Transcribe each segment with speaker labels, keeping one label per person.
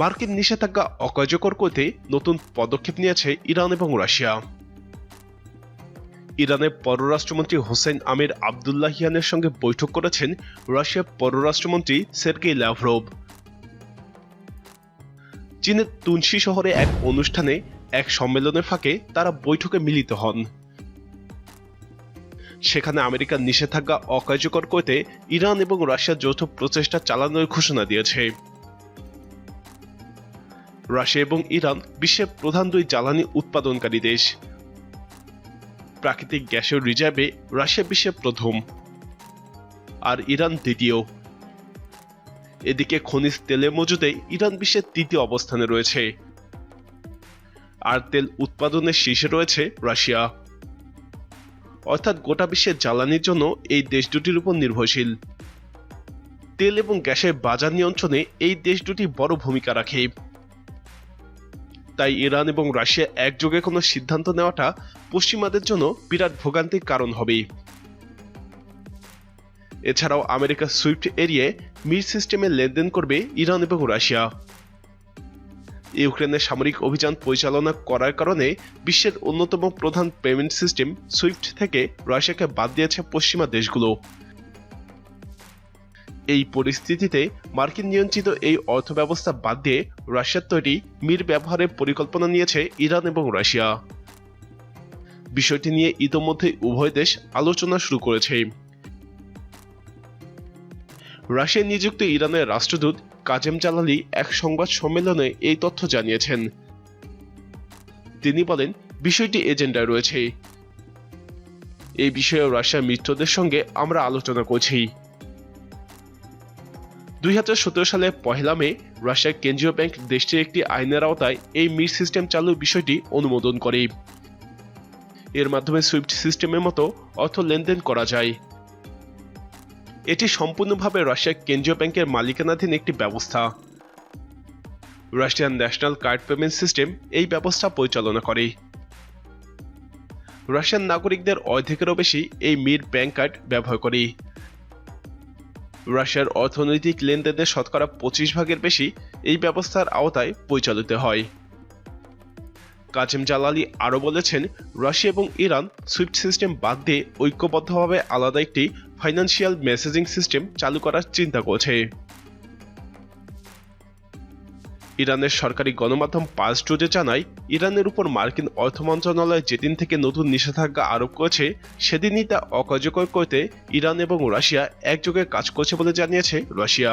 Speaker 1: মার্কিন নিষেধাজ্ঞা অকার্যকর করতে নতুন পদক্ষেপ নিয়েছে ইরান এবং রাশিয়া ইরানের পররাষ্ট্রমন্ত্রী হোসেন আমির আবদুল্লাহিয়ানের সঙ্গে বৈঠক করেছেন রাশিয়ার পররাষ্ট্রমন্ত্রী সের্গেই ল্যাভরভ চীনের তুনসি শহরে এক অনুষ্ঠানে এক সম্মেলনের ফাঁকে তারা বৈঠকে মিলিত হন সেখানে আমেরিকার নিষেধাজ্ঞা অকার্যকর করতে ইরান এবং রাশিয়া যৌথ প্রচেষ্টা চালানোর ঘোষণা দিয়েছে রাশিয়া এবং ইরান বিশ্বের প্রধান দুই জ্বালানি উৎপাদনকারী দেশ প্রাকৃতিক গ্যাসের রিজার্ভে রাশিয়া বিশ্বের প্রথম আর ইরান দ্বিতীয় এদিকে খনিজ তেলের মজুদে ইরান বিশ্বের তৃতীয় অবস্থানে রয়েছে আর তেল উৎপাদনের শীর্ষে রয়েছে রাশিয়া অর্থাৎ গোটা বিশ্বের জ্বালানির জন্য এই দেশ দুটির উপর নির্ভরশীল তেল এবং গ্যাসের বাজার নিয়ন্ত্রণে এই দেশ দুটি বড় ভূমিকা রাখে তাই ইরান এবং রাশিয়া একযোগে কোনো সিদ্ধান্ত নেওয়াটা পশ্চিমাদের জন্য বিরাট ভোগান্তির কারণ হবে এছাড়াও আমেরিকা সুইফট এরিয়ে মির সিস্টেমে লেনদেন করবে ইরান এবং রাশিয়া ইউক্রেনের সামরিক অভিযান পরিচালনা করার কারণে বিশ্বের অন্যতম প্রধান পেমেন্ট সিস্টেম সুইফট থেকে রাশিয়াকে বাদ দিয়েছে পশ্চিমা দেশগুলো এই পরিস্থিতিতে মার্কিন নিয়ন্ত্রিত এই অর্থ ব্যবস্থা বাদ দিয়ে রাশিয়ার তৈরি মির ব্যবহারের পরিকল্পনা নিয়েছে ইরান এবং রাশিয়া বিষয়টি নিয়ে ইতোমধ্যে উভয় দেশ আলোচনা শুরু করেছে রাশিয়ায় নিযুক্ত ইরানের রাষ্ট্রদূত কাজেম জালালি এক সংবাদ সম্মেলনে এই তথ্য জানিয়েছেন তিনি বলেন বিষয়টি এজেন্ডায় রয়েছে এই বিষয়ে রাশিয়ার মিত্রদের সঙ্গে আমরা আলোচনা করছি দুই সালে পহেলা মে রাশিয়ার কেন্দ্রীয় ব্যাংক দেশটির একটি আইনের আওতায় এই মির সিস্টেম চালুর বিষয়টি অনুমোদন করে এর মাধ্যমে সুইফট সিস্টেমের মতো অর্থ লেনদেন করা যায় এটি সম্পূর্ণভাবে রাশিয়ার কেন্দ্রীয় ব্যাংকের মালিকানাধীন একটি ব্যবস্থা Russian national card payment system এই ব্যবস্থা পরিচালনা করে রাশিয়ান নাগরিকদের অর্ধেকেরও বেশি এই মির ব্যাংক কার্ড ব্যবহার করে রাশিয়ার অর্থনৈতিক লেনদেনের শতকরা পঁচিশ ভাগের বেশি এই ব্যবস্থার আওতায় পরিচালিত হয় কাজেম জালালি আরও বলেছেন রাশিয়া এবং ইরান সুইফট সিস্টেম বাদ দিয়ে ঐক্যবদ্ধভাবে আলাদা একটি ফাইন্যান্সিয়াল মেসেজিং সিস্টেম চালু করার চিন্তা করছে ইরানের সরকারি গণমাধ্যম পাঁচ টুজে জানায় ইরানের উপর মার্কিন অর্থ মন্ত্রণালয় যেদিন থেকে নতুন নিষেধাজ্ঞা আরোপ করেছে সেদিনই তা অকার্যকর করতে ইরান এবং রাশিয়া একযোগে কাজ করছে বলে জানিয়েছে রাশিয়া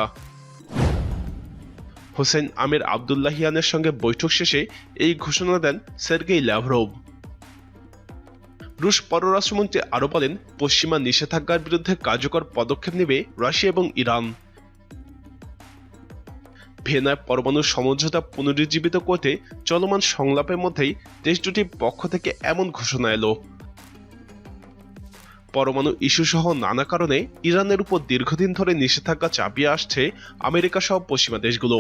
Speaker 1: হোসেন আমির আবদুল্লাহিয়ানের সঙ্গে বৈঠক শেষে এই ঘোষণা দেন সের্গেই ল্যাভরোভ রুশ পররাষ্ট্রমন্ত্রী আরও বলেন পশ্চিমা নিষেধাজ্ঞার বিরুদ্ধে কার্যকর পদক্ষেপ নেবে রাশিয়া এবং ইরান ভিয়েনায় পরমাণু সমঝোতা পুনরুজ্জীবিত করতে চলমান সংলাপের মধ্যেই দেশ দুটির পক্ষ থেকে এমন ঘোষণা এলো পরমাণু ইস্যুসহ নানা কারণে ইরানের উপর দীর্ঘদিন ধরে নিষেধাজ্ঞা চাপিয়ে আসছে আমেরিকা সহ পশ্চিমা দেশগুলো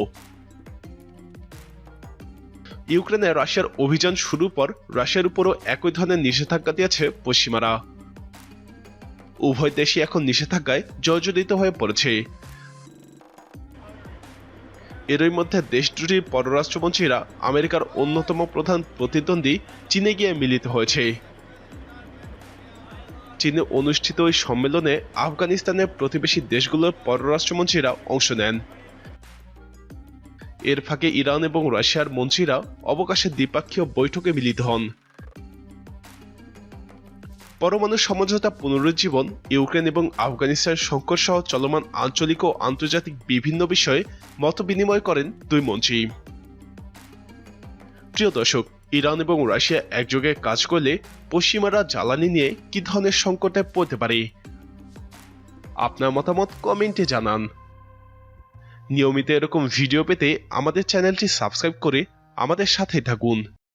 Speaker 1: ইউক্রেনে রাশিয়ার অভিযান শুরুর পর রাশিয়ার উপরও একই ধরনের নিষেধাজ্ঞা দিয়েছে পশ্চিমারা উভয় দেশই এখন নিষেধাজ্ঞায় জর্জরিত হয়ে পড়েছে এরই মধ্যে দেশ দুটির পররাষ্ট্রমন্ত্রীরা আমেরিকার অন্যতম প্রধান প্রতিদ্বন্দ্বী চীনে গিয়ে মিলিত হয়েছে চীনে অনুষ্ঠিত ওই সম্মেলনে আফগানিস্তানের প্রতিবেশী দেশগুলোর পররাষ্ট্রমন্ত্রীরা অংশ নেন এর ফাঁকে ইরান এবং রাশিয়ার মন্ত্রীরা অবকাশে দ্বিপাক্ষীয় বৈঠকে মিলিত হন পরমাণু সমঝোতা পুনরুজ্জীবন ইউক্রেন এবং আফগানিস্তান সংকট সহ চলমান আঞ্চলিক ও আন্তর্জাতিক বিভিন্ন বিষয়ে মত বিনিময় করেন দুই মন্ত্রী প্রিয় দর্শক ইরান এবং রাশিয়া একযোগে কাজ করলে পশ্চিমারা জ্বালানি নিয়ে কি ধরনের সংকটে পড়তে পারে আপনার মতামত কমেন্টে জানান নিয়মিত এরকম ভিডিও পেতে আমাদের চ্যানেলটি সাবস্ক্রাইব করে আমাদের সাথে থাকুন